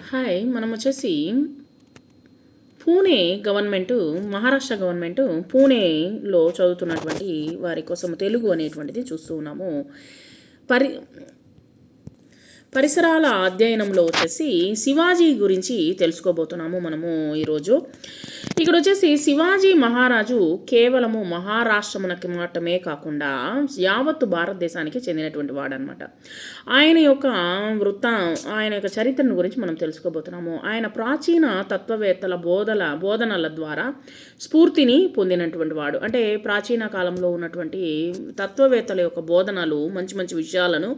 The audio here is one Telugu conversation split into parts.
హాయ్ మనం వచ్చేసి పూణే గవర్నమెంటు మహారాష్ట్ర గవర్నమెంటు పూణేలో చదువుతున్నటువంటి వారి కోసం తెలుగు అనేటువంటిది చూస్తూ ఉన్నాము. పరి పరిసరాల అధ్యయనంలో వచ్చేసి శివాజీ గురించి తెలుసుకోబోతున్నాము మనము ఈరోజు. ఇక్కడ వచ్చేసి శివాజీ మహారాజు కేవలము మహారాష్ట్రమునకి మాత్రమే కాకుండా యావత్తు భారతదేశానికి చెందినటువంటి వాడనమాట ఆయన యొక్క వృత్త ఆయన యొక్క చరిత్రను గురించి మనం తెలుసుకోబోతున్నాము. ఆయన ప్రాచీన తత్వవేత్తల బోధల బోధనల ద్వారా స్ఫూర్తిని పొందినటువంటి వాడు. అంటే ప్రాచీన కాలంలో ఉన్నటువంటి తత్వవేత్తల యొక్క బోధనలు మంచి మంచి విషయాలను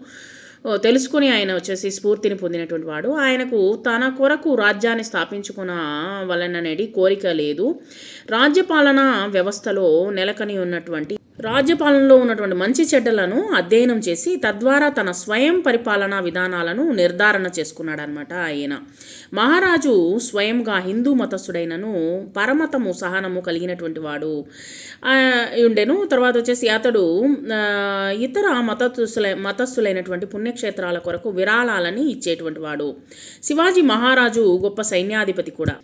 తెలుసుకుని ఆయన వచ్చేసి స్ఫూర్తిని పొందినటువంటి వాడు. ఆయనకు తన కొరకు రాజ్యాన్ని స్థాపించుకున్న వలననేది కోరిక లేదు. రాజ్యపాలన వ్యవస్థలో నెలకొని ఉన్నటువంటి రాజ్యపాలనలో ఉన్నటువంటి మంచి చెడ్డలను అధ్యయనం చేసి తద్వారా తన స్వయం పరిపాలనా విధానాలను నిర్ధారణ చేసుకున్నాడనమాట ఆయన. మహారాజు స్వయంగా హిందూ మతస్థుడైనను పరమతము సహనము కలిగినటువంటి వాడు ఉండెను. తర్వాత వచ్చేసి అతడు ఇతర మతస్థుల మతస్థులైనటువంటి పుణ్యక్షేత్రాల కొరకు విరాళాలని ఇచ్చేటువంటి వాడు. శివాజీ మహారాజు గొప్ప సైన్యాధిపతి కూడా.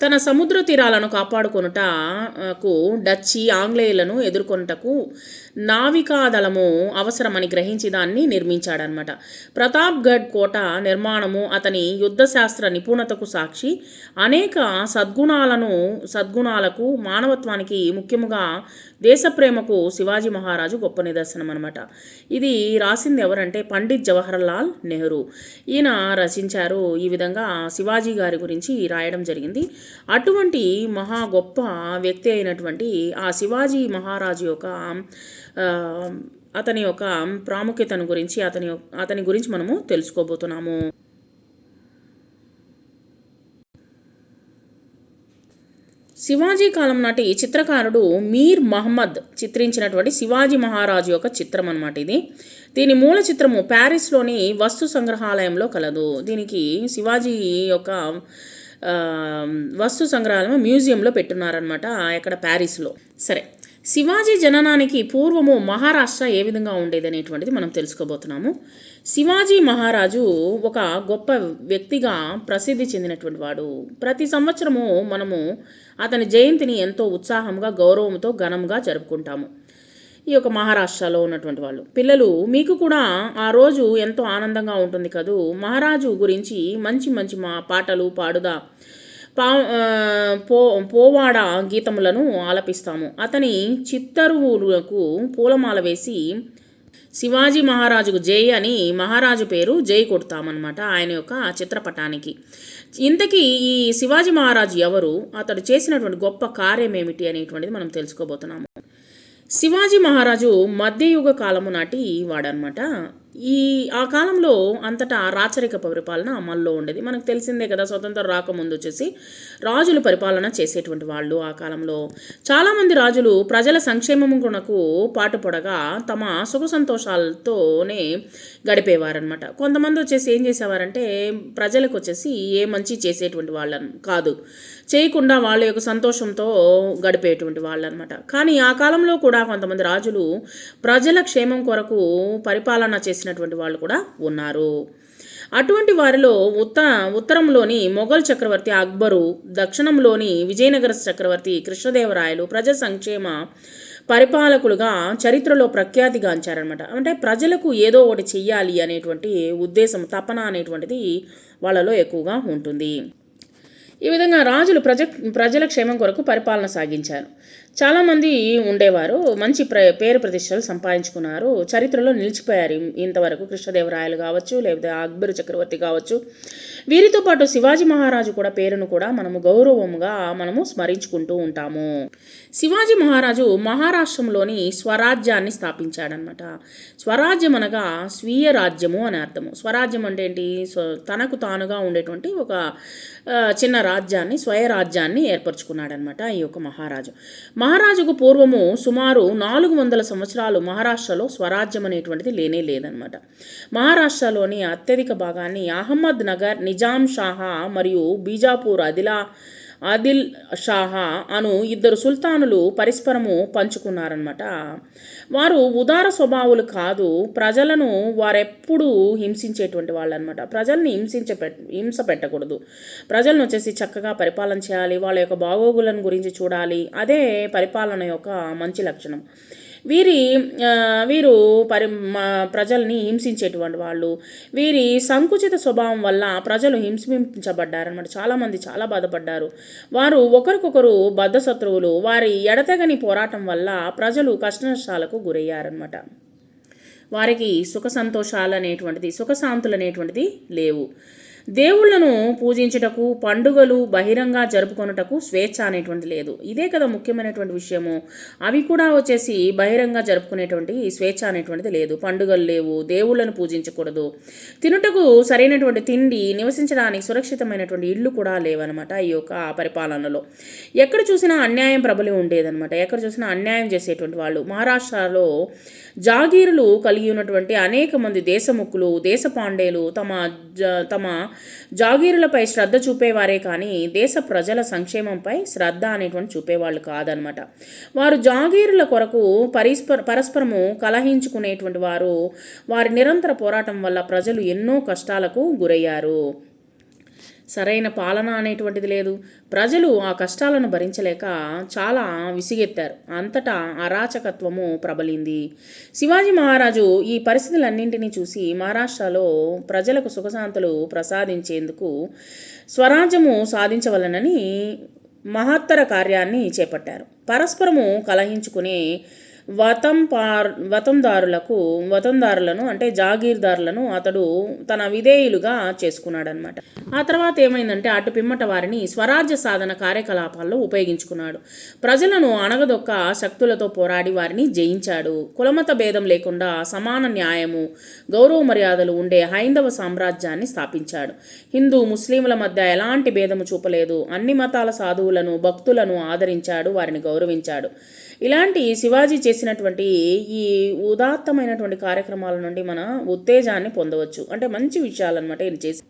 తన సముద్ర తీరాలను కాపాడుకొనుటకు డచ్చి ఆంగ్లేయులను ఎదుర్కొనుటకు నావికాదళము అవసరమని గ్రహించి దాన్ని నిర్మించాడనమాట ప్రతాప్గఢ్ కోట నిర్మాణము అతని యుద్ధశాస్త్ర నిపుణతకు సాక్షి. అనేక సద్గుణాలను సద్గుణాలకు మానవత్వానికి ముఖ్యముగా దేశప్రేమకు శివాజీ మహారాజు గొప్ప నిదర్శనం అనమాట ఇది రాసింది ఎవరంటే పండిత్ జవహర్లాల్ నెహ్రూ. ఈయన రచించారు ఈ విధంగా శివాజీ గారి గురించి రాయడం జరిగింది. అటువంటి మహా గొప్ప వ్యక్తి అయినటువంటి ఆ శివాజీ మహారాజు యొక్క అతని యొక్క ప్రాముఖ్యతను గురించి అతని అతని గురించి మనము తెలుసుకోబోతున్నాము. శివాజీ కాలం నాటి చిత్రకారుడు మీర్ మహమ్మద్ చిత్రించినటువంటి శివాజీ మహారాజు యొక్క చిత్రం అనమాట ఇది. దీని మూల చిత్రము ప్యారిస్లోని వస్తు సంగ్రహాలయంలో కలదు. దీనికి శివాజీ యొక్క వస్తు సంగ్రహాలయం మ్యూజియంలో పెట్టున్నారనమాట ఎక్కడ ప్యారిస్లో. సరే. శివాజీ జననానికి పూర్వము మహారాష్ట్ర ఏ విధంగా ఉండేది అనేటువంటిది మనం తెలుసుకోబోతున్నాము. శివాజీ మహారాజు ఒక గొప్ప వ్యక్తిగా ప్రసిద్ధి చెందినటువంటి వాడు. ప్రతి సంవత్సరము మనము అతని జయంతిని ఎంతో ఉత్సాహంగా గౌరవంతో ఘనంగా జరుపుకుంటాము. ఈ యొక్క మహారాష్ట్రలో ఉన్నటువంటి వాళ్ళు. పిల్లలు మీకు కూడా ఆ రోజు ఎంతో ఆనందంగా ఉంటుంది కదూ. మహారాజు గురించి మంచి మంచి మా పాటలు పాడుదా. పా పో పోవాడ గీతములను ఆలపిస్తాము. అతని చిత్తరువులకు పూలమాల వేసి శివాజీ మహారాజుకు జై అని మహారాజు పేరు జై కొడతామన్నమాట ఆయన యొక్క చిత్రపటానికి. ఇంతకీ ఈ శివాజీ మహారాజు ఎవరు? అతడు చేసినటువంటి గొప్ప కార్యం ఏమిటి అనేటువంటిది మనం తెలుసుకోబోతున్నాము. శివాజీ మహారాజు మధ్యయుగ కాలము నాటి వాడనమాట ఈ ఆ కాలంలో అంతటా రాచరిక పరిపాలన అమల్లో ఉండేది. మనకు తెలిసిందే కదా స్వతంత్రం రాకముందు వచ్చేసి రాజులు పరిపాలన చేసేటువంటి వాళ్ళు ఆ కాలంలో. చాలామంది రాజులు ప్రజల సంక్షేమం కొనకు పాటుపడగా తమ సుఖ సంతోషాలతోనే గడిపేవారనమాట కొంతమంది వచ్చేసి ఏం చేసేవారంటే ప్రజలకు వచ్చేసి ఏ మంచి చేసేటువంటి వాళ్ళని కాదు. చేయకుండా వాళ్ళ యొక్క సంతోషంతో గడిపేటువంటి వాళ్ళనమాట కానీ ఆ కాలంలో కూడా కొంతమంది రాజులు ప్రజల క్షేమం కొరకు పరిపాలన చేసినటువంటి వాళ్ళు కూడా ఉన్నారు. అటువంటి వారిలో ఉత్త ఉత్తరంలోని మొఘల్ చక్రవర్తి అక్బరు దక్షిణంలోని విజయనగర చక్రవర్తి కృష్ణదేవరాయలు ప్రజా సంక్షేమ పరిపాలకులుగా చరిత్రలో ప్రఖ్యాతిగాంచారనమాట అంటే ప్రజలకు ఏదో ఒకటి చెయ్యాలి అనేటువంటి ఉద్దేశం తపన అనేటువంటిది వాళ్ళలో ఎక్కువగా ఉంటుంది. ఈ విధంగా రాజులు ప్రజ ప్రజల క్షేమం కొరకు పరిపాలన సాగించారు. చాలామంది ఉండేవారు మంచి ప్ర పేరు ప్రతిష్టలు సంపాదించుకున్నారు చరిత్రలో నిలిచిపోయారు. ఇంతవరకు కృష్ణదేవరాయలు కావచ్చు లేకపోతే అక్బరు చక్రవర్తి కావచ్చు. వీరితో పాటు శివాజీ మహారాజు కూడా పేరును కూడా మనము గౌరవముగా మనము స్మరించుకుంటూ ఉంటాము. శివాజీ మహారాజు మహారాష్ట్రంలోని స్వరాజ్యాన్ని స్థాపించాడనమాట స్వరాజ్యం అనగా స్వీయ రాజ్యము అని అర్థము. స్వరాజ్యం అంటే ఏంటి? స్వ తనకు తానుగా ఉండేటువంటి ఒక చిన్న రాజ్యాన్ని స్వయరాజ్యాన్ని ఏర్పరచుకున్నాడనమాట ఈ యొక్క మహారాజు. మహారాజుకు పూర్వము సుమారు నాలుగు వందల సంవత్సరాలు మహారాష్ట్రలో స్వరాజ్యం అనేటువంటిది లేనే లేదనమాట మహారాష్ట్రలోని అత్యధిక భాగాన్ని అహ్మద్ నగర్ నిజాం షాహా మరియు బీజాపూర్ అదిలా ఆదిల్ షాహా అను ఇద్దరు సుల్తానులు పరస్పరము పంచుకున్నారనమాట వారు ఉదార స్వభావులు కాదు ప్రజలను వారెప్పుడూ హింసించేటువంటి వాళ్ళు అనమాట ప్రజల్ని హింసించ హింస పెట్టకూడదు. ప్రజలను వచ్చేసి చక్కగా పరిపాలన చేయాలి వాళ్ళ యొక్క బాగోగులను గురించి చూడాలి. అదే పరిపాలన యొక్క మంచి లక్షణం. వీరి వీరు పరి మా- ప్రజల్ని హింసించేటువంటి వాళ్ళు. వీరి సంకుచిత స్వభావం వల్ల ప్రజలు హింసించబడ్డారనమాట చాలామంది చాలా బాధపడ్డారు. వారు ఒకరికొకరు బద్ధ శత్రువులు. వారి ఎడతెగని పోరాటం వల్ల ప్రజలు కష్టనష్టాలకు గురయ్యారనమాట వారికి సుఖ సంతోషాలు అనేటువంటిది సుఖశాంతులు అనేటువంటిది లేవు. దేవుళ్ళను పూజించుటకు పండుగలు బహిరంగ జరుపుకొనుటకు స్వేచ్ఛ అనేటువంటి లేదు. ఇదే కదా ముఖ్యమైనటువంటి విషయము. అవి కూడా వచ్చేసి బహిరంగ జరుపుకునేటువంటి స్వేచ్ఛ అనేటువంటిది లేదు. పండుగలు లేవు దేవుళ్ళను పూజించకూడదు. తినుటకు సరైనటువంటి తిండి నివసించడానికి సురక్షితమైనటువంటి ఇల్లు కూడా లేవన్నమాట ఈ యొక్క పరిపాలనలో. ఎక్కడ చూసినా అన్యాయం ప్రబలి ఉండేదన్నమాట ఎక్కడ చూసినా అన్యాయం చేసేటువంటి వాళ్ళు. మహారాష్ట్రలో జాగీరులు కలిగి ఉన్నటువంటి అనేక మంది దేశ దేశపాండేలు తమ జ తమ జాగీరులపై శ్రద్ధ చూపేవారే కానీ దేశ ప్రజల సంక్షేమంపై శ్రద్ధ అనేటువంటి చూపేవాళ్ళు కాదనమాట. వారు జాగీరుల కొరకు పరిస్పర పరస్పరము కలహించుకునేటువంటి వారు వారి నిరంతర పోరాటం వల్ల ప్రజలు ఎన్నో కష్టాలకు గురయ్యారు. సరైన పాలన అనేటువంటిది లేదు. ప్రజలు ఆ కష్టాలను భరించలేక చాలా విసిగెత్తారు. అంతటా అరాచకత్వము ప్రబలింది. శివాజీ మహారాజు ఈ పరిస్థితులన్నింటినీ చూసి మహారాష్ట్రలో ప్రజలకు సుఖశాంతులు ప్రసాదించేందుకు స్వరాజ్యము సాధించవలనని మహత్తర కార్యాన్ని చేపట్టారు. పరస్పరము కలహించుకునే వతం పార్ వతందారులకు వతందారులను అంటే జాగీర్దారులను అతడు తన విధేయులుగా చేసుకున్నాడనమాట ఆ తర్వాత ఏమైందంటే అటు పిమ్మట వారిని స్వరాజ్య సాధన కార్యకలాపాల్లో ఉపయోగించుకున్నాడు. ప్రజలను అణగదొక్క శక్తులతో పోరాడి వారిని జయించాడు. కులమత భేదం లేకుండా సమాన న్యాయము గౌరవ మర్యాదలు ఉండే హైందవ సామ్రాజ్యాన్ని స్థాపించాడు. హిందూ ముస్లింల మధ్య ఎలాంటి భేదము చూపలేదు. అన్ని మతాల సాధువులను భక్తులను ఆదరించాడు వారిని గౌరవించాడు. ఇలాంటి శివాజీ చేసినటువంటి ఈ ఉదాత్తమైనటువంటి కార్యక్రమాల నుండి మన ఉత్తేజాన్ని పొందవచ్చు. అంటే మంచి విషయాలన్నమాట ఈయన చేసి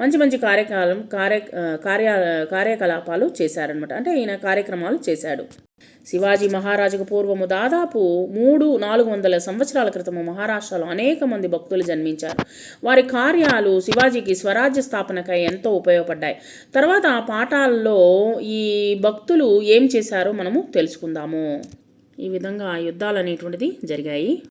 మంచి మంచి కార్యకాలం కార్య కార్య కార్యకలాపాలు చేశారనమాట అంటే ఈయన కార్యక్రమాలు చేశాడు. శివాజీ మహారాజుకు పూర్వము దాదాపు మూడు నాలుగు వందల సంవత్సరాల క్రితము మహారాష్ట్రలో అనేక మంది భక్తులు జన్మించారు. వారి కార్యాలు శివాజీకి స్వరాజ్య స్థాపనకై ఎంతో ఉపయోగపడ్డాయి. తర్వాత ఆ పాఠాల్లో ఈ భక్తులు ఏం చేశారో మనము తెలుసుకుందాము. ఈ విధంగా యుద్ధాలు అనేటువంటిది జరిగాయి.